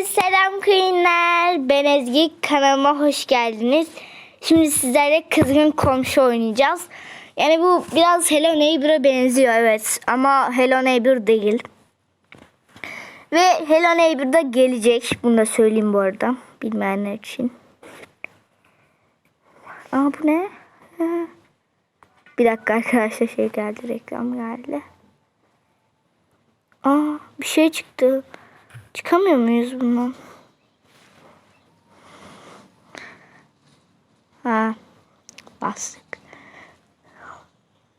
selam Queenler. Ben Ezgi. Kanalıma hoş geldiniz. Şimdi sizlerle kızgın komşu oynayacağız. Yani bu biraz Hello Neighbor'a benziyor evet. Ama Hello Neighbor değil. Ve Hello Neighbor da gelecek. Bunu da söyleyeyim bu arada. Bilmeyenler için. Aa bu ne? Bir dakika arkadaşlar şey geldi. Reklam geldi. Aa bir şey çıktı. Çıkamıyor muyuz bundan? Ha bastık.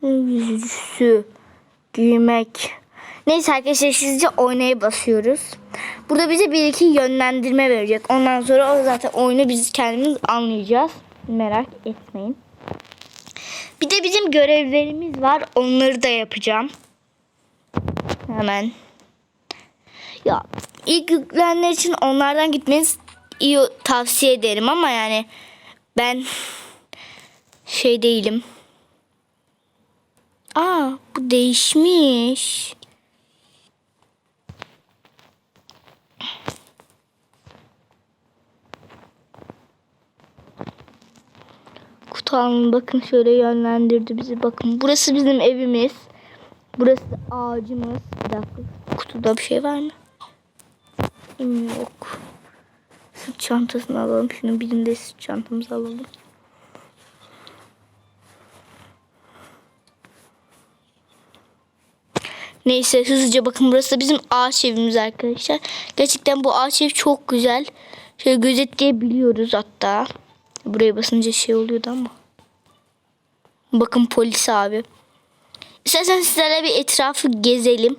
Yüzücüsü giymek. Neyse arkadaşlar sizce oynaya basıyoruz. Burada bize bir iki yönlendirme verecek. Ondan sonra o zaten oyunu biz kendimiz anlayacağız. Merak etmeyin. Bir de bizim görevlerimiz var. Onları da yapacağım. Hemen. Ya ilk yüklenenler için onlardan gitmeniz iyi tavsiye ederim ama yani ben şey değilim. Aa bu değişmiş. Kutalım bakın şöyle yönlendirdi bizi. Bakın burası bizim evimiz. Burası ağacımız. Bir dakika. Kutuda bir şey var mı? Hmm, Yok. Sırt çantasını alalım. Şunu birinde sırt çantamızı alalım. Neyse hızlıca bakın burası da bizim ağaç evimiz arkadaşlar. Gerçekten bu ağaç ev çok güzel. Şöyle gözetleyebiliyoruz hatta. Buraya basınca şey oluyordu ama. Bakın polis abi. İstersen sizlerle bir etrafı gezelim.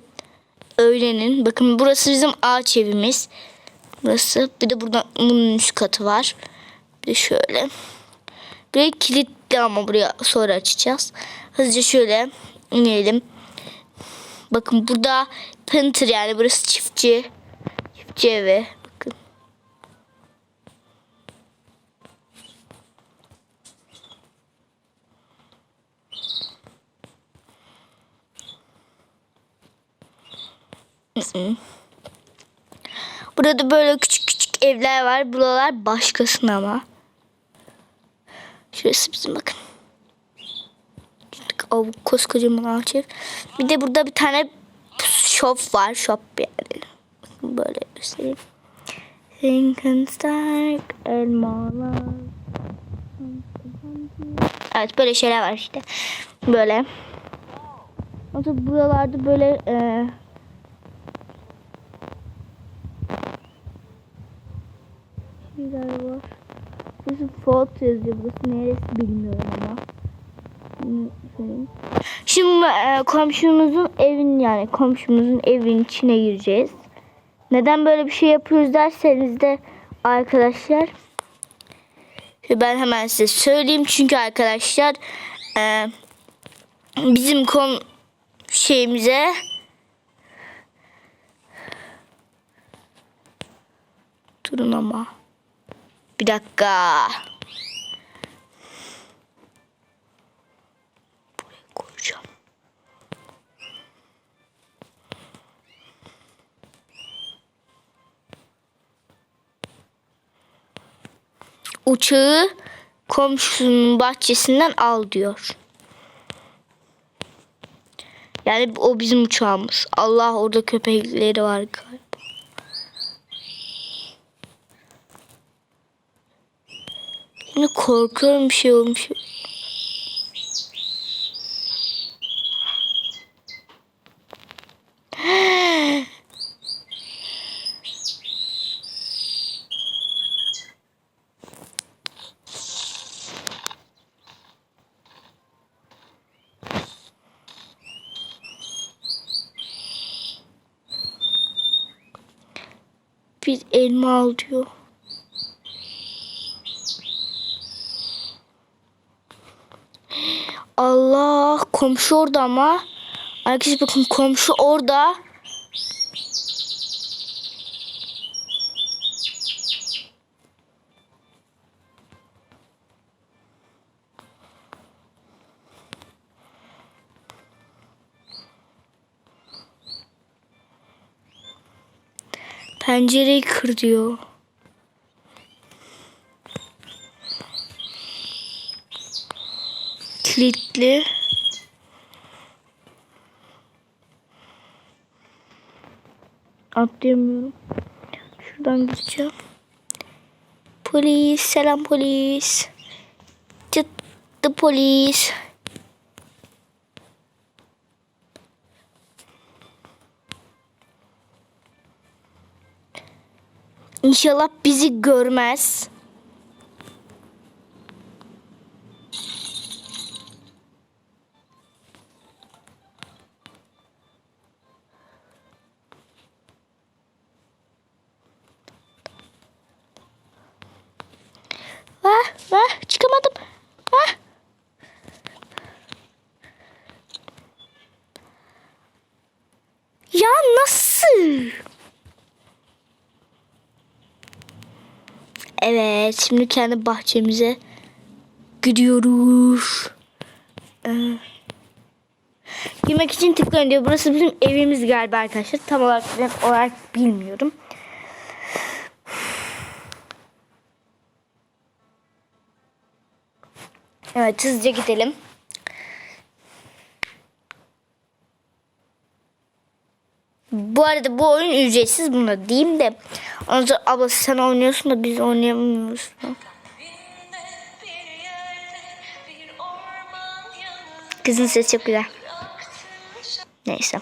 Öğlenin. Bakın burası bizim ağaç evimiz. Burası. Bir de burada bunun üst katı var. Bir de şöyle. Buraya kilitli ama buraya sonra açacağız. Hızlıca şöyle inelim. Bakın burada Panther yani burası çiftçi. Çiftçi evi. Bakın. Hı-hı. Burada böyle küçük küçük evler var. Buralar başkasının ama. Şurası bizim bakın. O koskocaman ağaç. Bir de burada bir tane shop var. Shop yani. Böyle göstereyim. Frankenstein elmalar. Evet böyle şeyler var işte. Böyle. Sonra buralarda böyle e, şeyler var. Burası fault yazıyor. Burası neresi bilmiyorum ama. Şimdi e, komşumuzun evin yani komşumuzun evin içine gireceğiz. Neden böyle bir şey yapıyoruz derseniz de arkadaşlar ben hemen size söyleyeyim çünkü arkadaşlar e, bizim kom şeyimize durun ama bir dakika. Uçağı komşusunun bahçesinden al diyor. Yani o bizim uçağımız. Allah orada köpekleri var galiba. Yine korkuyorum bir şey olmuş. Bir elma al diyor. Allah komşu orada ama. Arkadaşlar bakın komşu orada. Pencereyi kır diyor. Kilitli. Atlayamıyorum. Şuradan gideceğim. Polis, selam polis. Çıktı polis. İnşallah bizi görmez. Ah, ah, çıkamadım. Ah. Ya nasıl? Evet, şimdi kendi bahçemize gidiyoruz. Ee, girmek için tıklayın diyor. Burası bizim evimiz galiba arkadaşlar. Tam olarak, ben olarak bilmiyorum. Evet, hızlıca gidelim. Bu arada bu oyun ücretsiz bunu diyeyim de. Ondan abla sen oynuyorsun da biz oynayamıyoruz. Kızın sesi çok güzel. Neyse.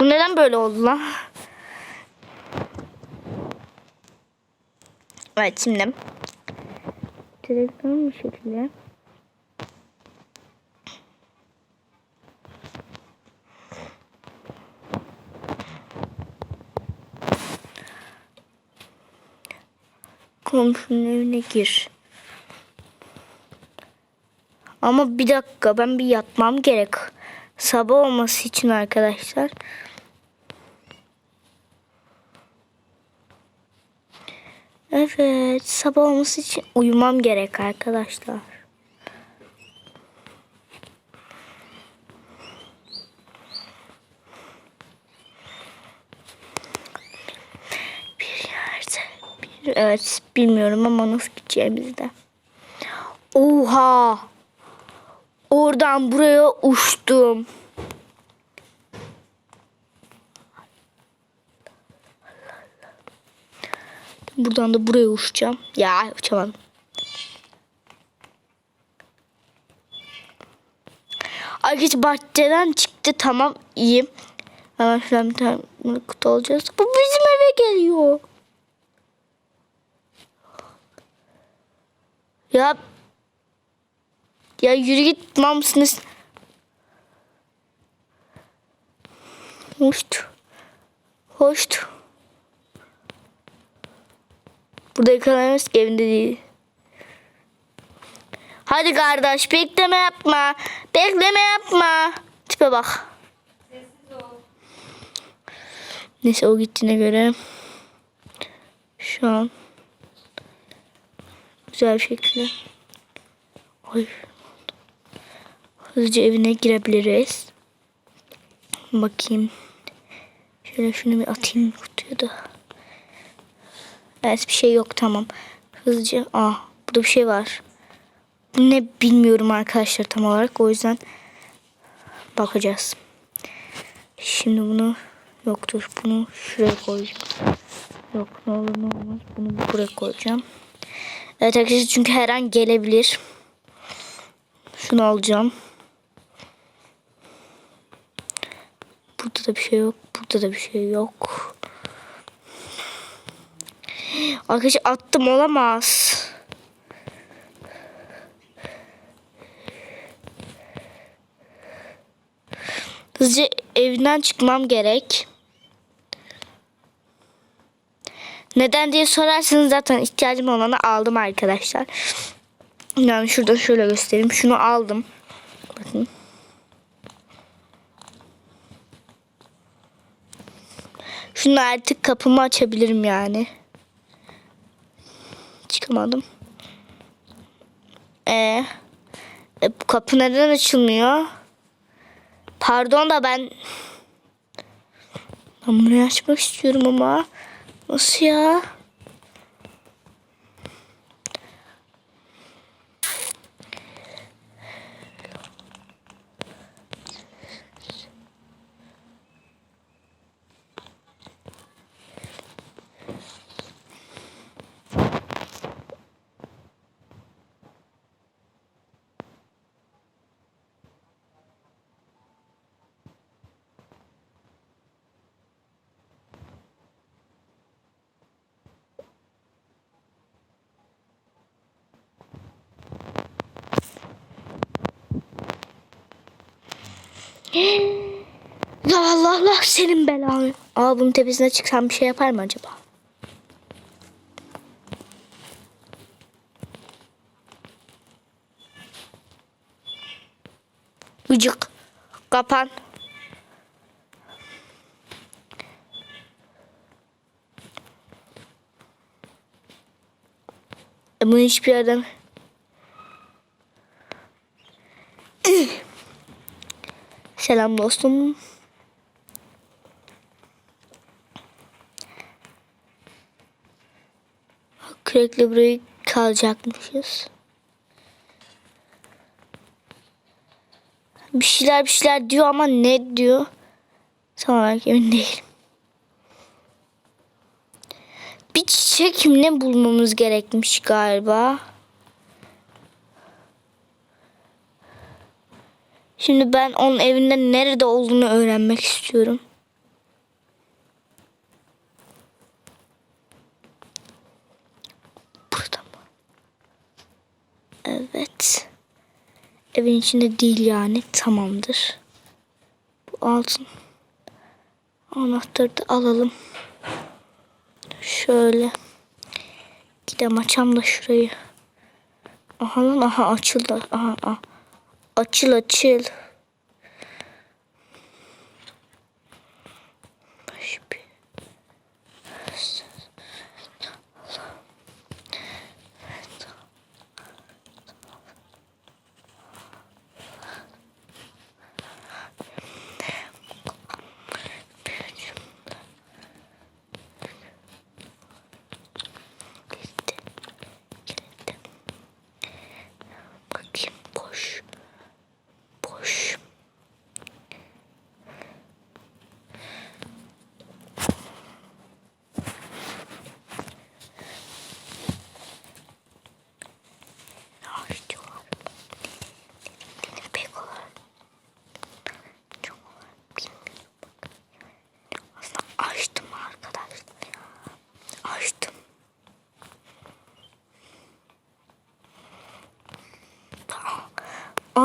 Bu neden böyle oldu lan? Evet şimdi. Telefon bir şekilde. Komşunun evine gir. Ama bir dakika ben bir yatmam gerek. Sabah olması için arkadaşlar. Evet sabah olması için uyumam gerek arkadaşlar. Bir yerde. Bir, evet bilmiyorum ama nasıl gideceğimizi de. Oha! Oradan buraya uçtum. Buradan da buraya uçacağım. Ya uçamadım. Arkadaşlar bahçeden çıktı tamam iyiyim. Hemen şuradan bir tane kutu alacağız. Bu bizim eve geliyor. Ya ya yürü git mal? Hoştu. Hoştu. Burada yakalanırız ki evinde değil. Hadi kardeş bekleme yapma. Bekleme yapma. Tipe bak. Neyse o gittiğine göre şu an güzel bir şekilde Oy. Hızlıca evine girebiliriz. Bakayım. Şöyle şunu bir atayım kutuya da. Evet bir şey yok tamam. Hızlıca. Aa burada bir şey var. Ne bilmiyorum arkadaşlar tam olarak. O yüzden bakacağız. Şimdi bunu yoktur. Bunu şuraya koyacağım. Yok ne olur ne olmaz. Bunu buraya koyacağım. Evet arkadaşlar çünkü her an gelebilir. Şunu alacağım. Burada da bir şey yok. Burada da bir şey yok. Arkadaşlar attım olamaz. Hızlıca evinden çıkmam gerek. Neden diye sorarsanız zaten ihtiyacım olanı aldım arkadaşlar. Yani şurada şöyle göstereyim. Şunu aldım. Bakın. Şunu artık kapımı açabilirim yani. Çıkamadım. Ee, e, bu kapı neden açılmıyor? Pardon da ben Ben burayı açmak istiyorum ama. Nasıl ya? La Allah Allah senin belanı. Aa bunun tepesine çıksam bir şey yapar mı acaba? Gıcık. Kapan. E bunu hiçbir yerden... Selam dostum. Kürekle burayı kalacakmışız. Bir şeyler bir şeyler diyor ama ne diyor? Tam olarak emin değilim. Bir çiçek ne bulmamız gerekmiş galiba. Şimdi ben onun evinde nerede olduğunu öğrenmek istiyorum. Burada mı? Evet. Evin içinde değil yani. Tamamdır. Bu altın. Anahtarı da alalım. Şöyle. Gidem açam da şurayı. Aha lan aha açıldı. Aha, aha. Açıl açıl. Baş bir- Gitti. Gitti. Bakayım boş. Boş. Ağaç var. Benim pek olarak çok olarak bilmiyorum. Aslında açtım arkadaşlar ya. Açtım.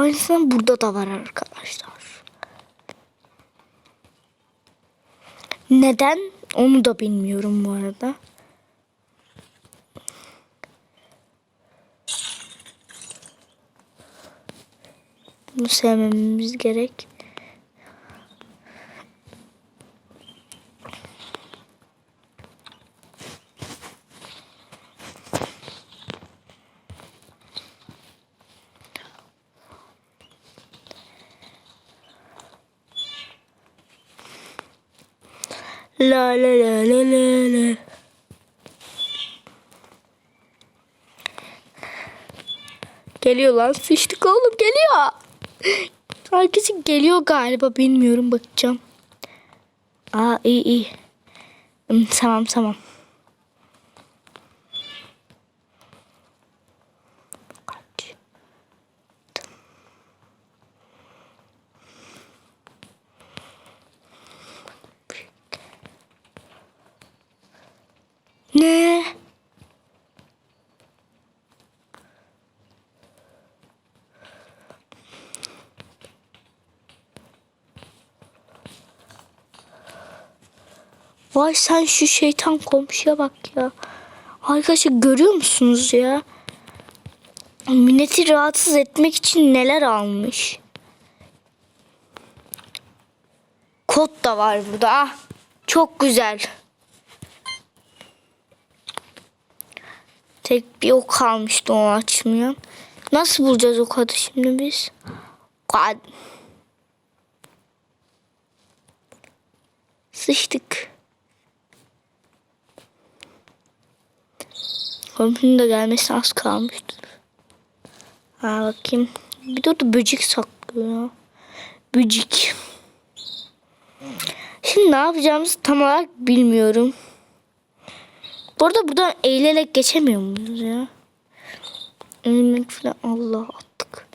Aynısından burada da var arkadaşlar. Neden? Onu da bilmiyorum bu arada. Bunu sevmemiz gerek. La la la la la la. Geliyor lan sıçtık oğlum geliyor. Herkesi geliyor galiba bilmiyorum bakacağım. Aa iyi iyi. Hmm, tamam tamam. Kaç. Ne? Vay sen şu şeytan komşuya bak ya. Arkadaşlar görüyor musunuz ya? Milleti rahatsız etmek için neler almış. Kod da var burada. Ah, çok güzel. Tek bir ok kalmıştı onu açmayan. Nasıl bulacağız o kodu şimdi biz? Kod. Sıçtık. Komşunun da gelmesi az kalmıştır. Ha bakayım. Bir de orada böcek saklıyor. Böcek. Şimdi ne yapacağımızı tam olarak bilmiyorum. Bu arada buradan eğilerek geçemiyor muyuz ya? Eğilmek falan Allah attık.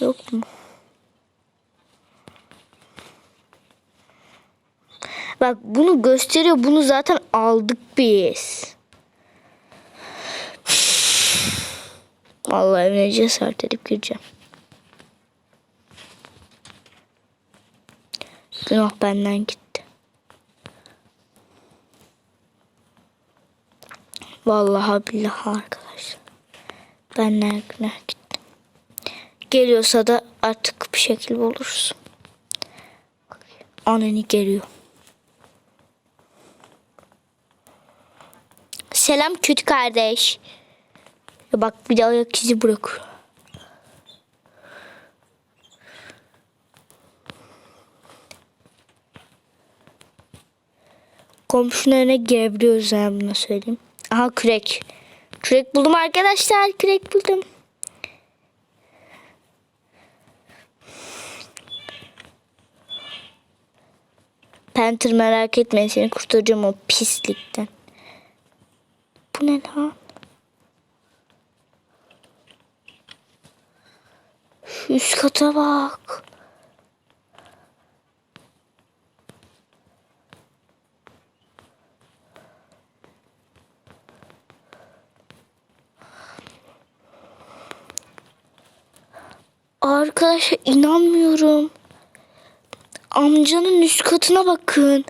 Yok mu? Bak bunu gösteriyor. Bunu zaten aldık biz. Vallahi evine cesaret edip gireceğim. Günah benden gitti. Vallahi billahi arkadaşlar. Benden günah gitti. Geliyorsa da artık bir şekilde buluruz. Ananı geliyor. Selam kötü kardeş. Ya bak bir de ayak izi bırakıyor. Komşunun önüne girebiliyoruz yani söyleyeyim. Aha kürek. Kürek buldum arkadaşlar. Kürek buldum. Panther merak etme seni kurtaracağım o pislikten. Bu ne lan? Üst kata bak. Arkadaşlar inanmıyorum. Amcanın üst katına bakın.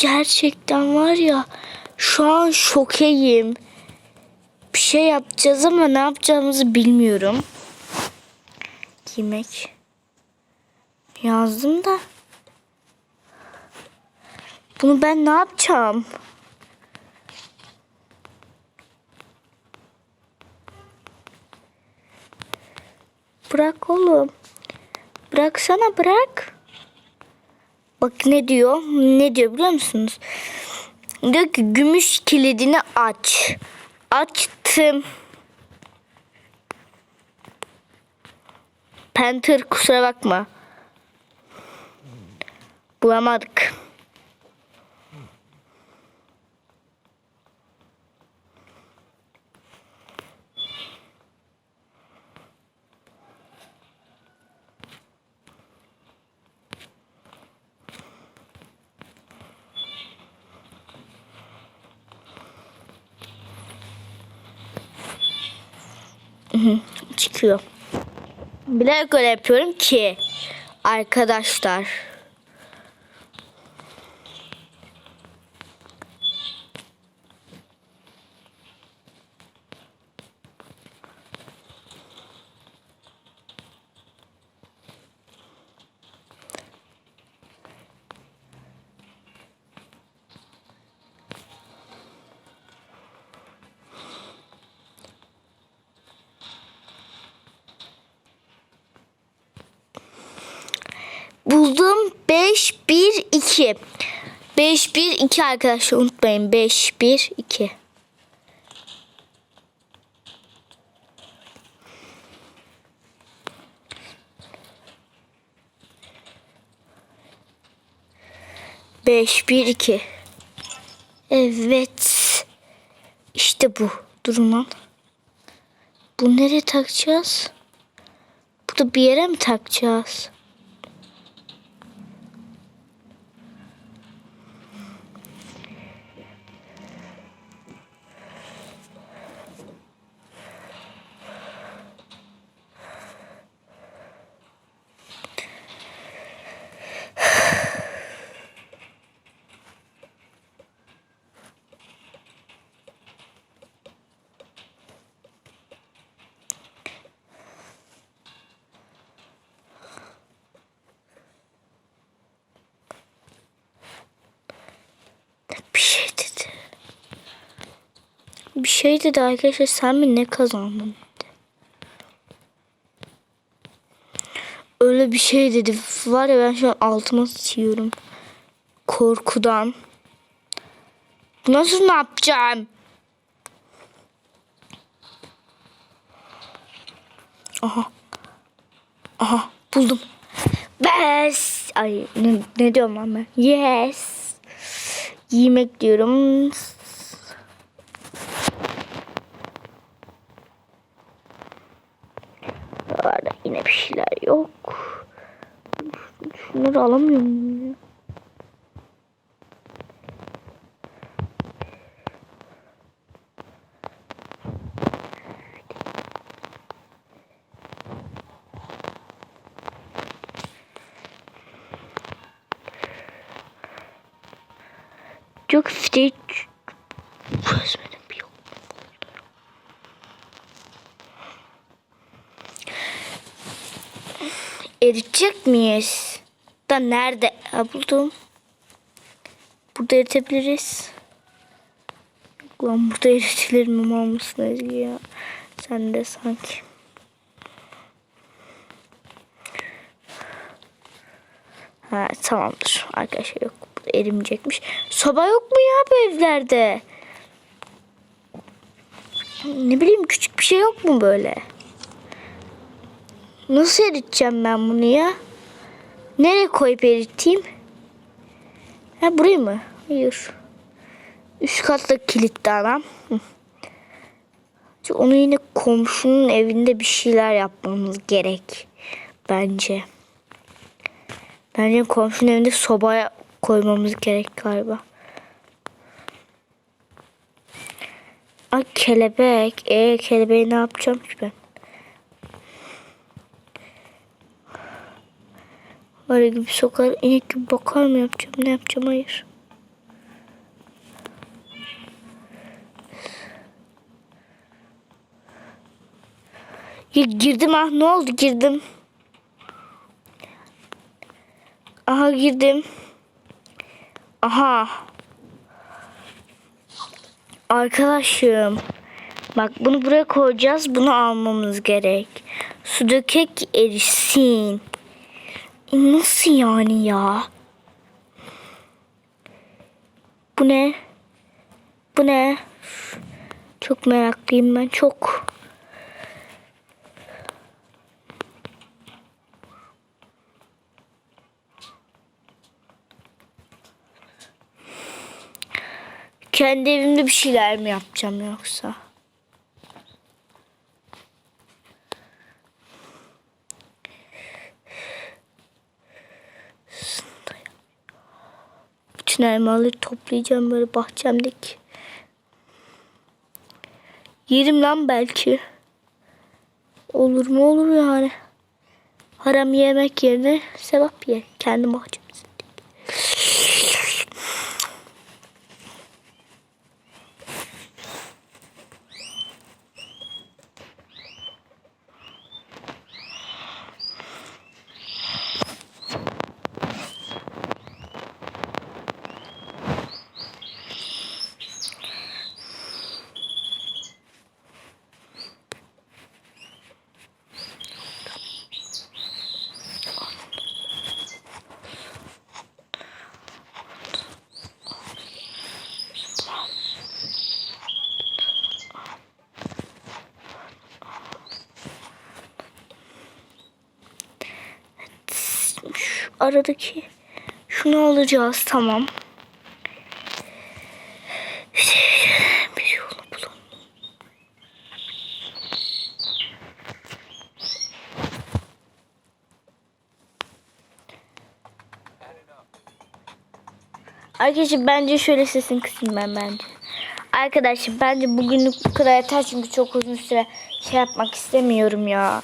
Gerçekten var ya şu an şokeyim. Şey yapacağız ama ne yapacağımızı bilmiyorum. Yemek. Yazdım da. Bunu ben ne yapacağım? Bırak oğlum. Bıraksana bırak. Bak ne diyor? Ne diyor biliyor musunuz? Diyor ki gümüş kilidini aç. Açtım. Panther kusura bakma. Bulamadık. Çıkıyor. Bilerek öyle yapıyorum ki arkadaşlar. Buldum 5 1 2. 5 1 2 arkadaşlar unutmayın 5 1 2. Beş, bir, iki. Evet. İşte bu. Durun lan. Bu nereye takacağız? Burada bir yere mi takacağız? Bir şey dedi. Bir şey dedi arkadaşlar sen mi ne kazandın dedi. Öyle bir şey dedi. Var ya ben şu an altıma sıçıyorum. Korkudan. Nasıl ne yapacağım? Aha. Aha buldum. Bes. Ay ne, ne diyorum ben? Yes. Yemek diyorum. Buralarda yine bir şeyler yok. Şunları alamıyor muyum ya? Çok işte çözmedim bir yok. Eritecek miyiz? Da nerede? Ha, buldum. Burada eritebiliriz. Lan burada eritilir mi mal mısın ya? Sen de sanki. Ha tamamdır. Arkadaşlar yok. Burada erimeyecekmiş. Soba yok mu ya bu evlerde? Ne bileyim küçük bir şey yok mu böyle? Nasıl eriteceğim ben bunu ya? Nereye koyup eriteyim? Ha burayı mı? Hayır. Üst katta kilitli adam. Onu yine komşunun evinde bir şeyler yapmamız gerek. Bence. Bence komşunun evinde sobaya koymamız gerek galiba. Ay kelebek. E kelebeği ne yapacağım ki ben? Arı gibi sokar, inek gibi bakar mı yapacağım? Ne yapacağım? Hayır. Ya girdim ah ne oldu girdim. Aha girdim. Aha. Arkadaşım. Bak bunu buraya koyacağız. Bunu almamız gerek. Su dökek erisin. Nasıl yani ya? Bu ne? Bu ne? Çok meraklıyım ben çok. Kendi evimde bir şeyler mi yapacağım yoksa? Bütün elmaları toplayacağım böyle bahçemdeki. Yerim lan belki. Olur mu olur yani. Haram yemek yerine sevap ye. Kendi bahçemizde. Şu aradaki şunu alacağız tamam. Bir yolu bulalım. Arkadaşlar bence şöyle sesini kısayım ben bence. Arkadaşlar bence bugünlük bu kadar yeter çünkü çok uzun süre şey yapmak istemiyorum ya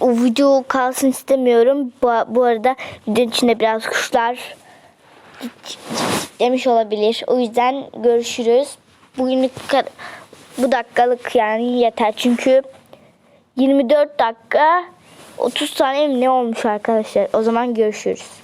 o video kalsın istemiyorum. Bu, bu arada videonun içinde biraz kuşlar demiş olabilir. O yüzden görüşürüz. Bugünlük bu dakikalık yani yeter. Çünkü 24 dakika 30 saniye mi ne olmuş arkadaşlar. O zaman görüşürüz.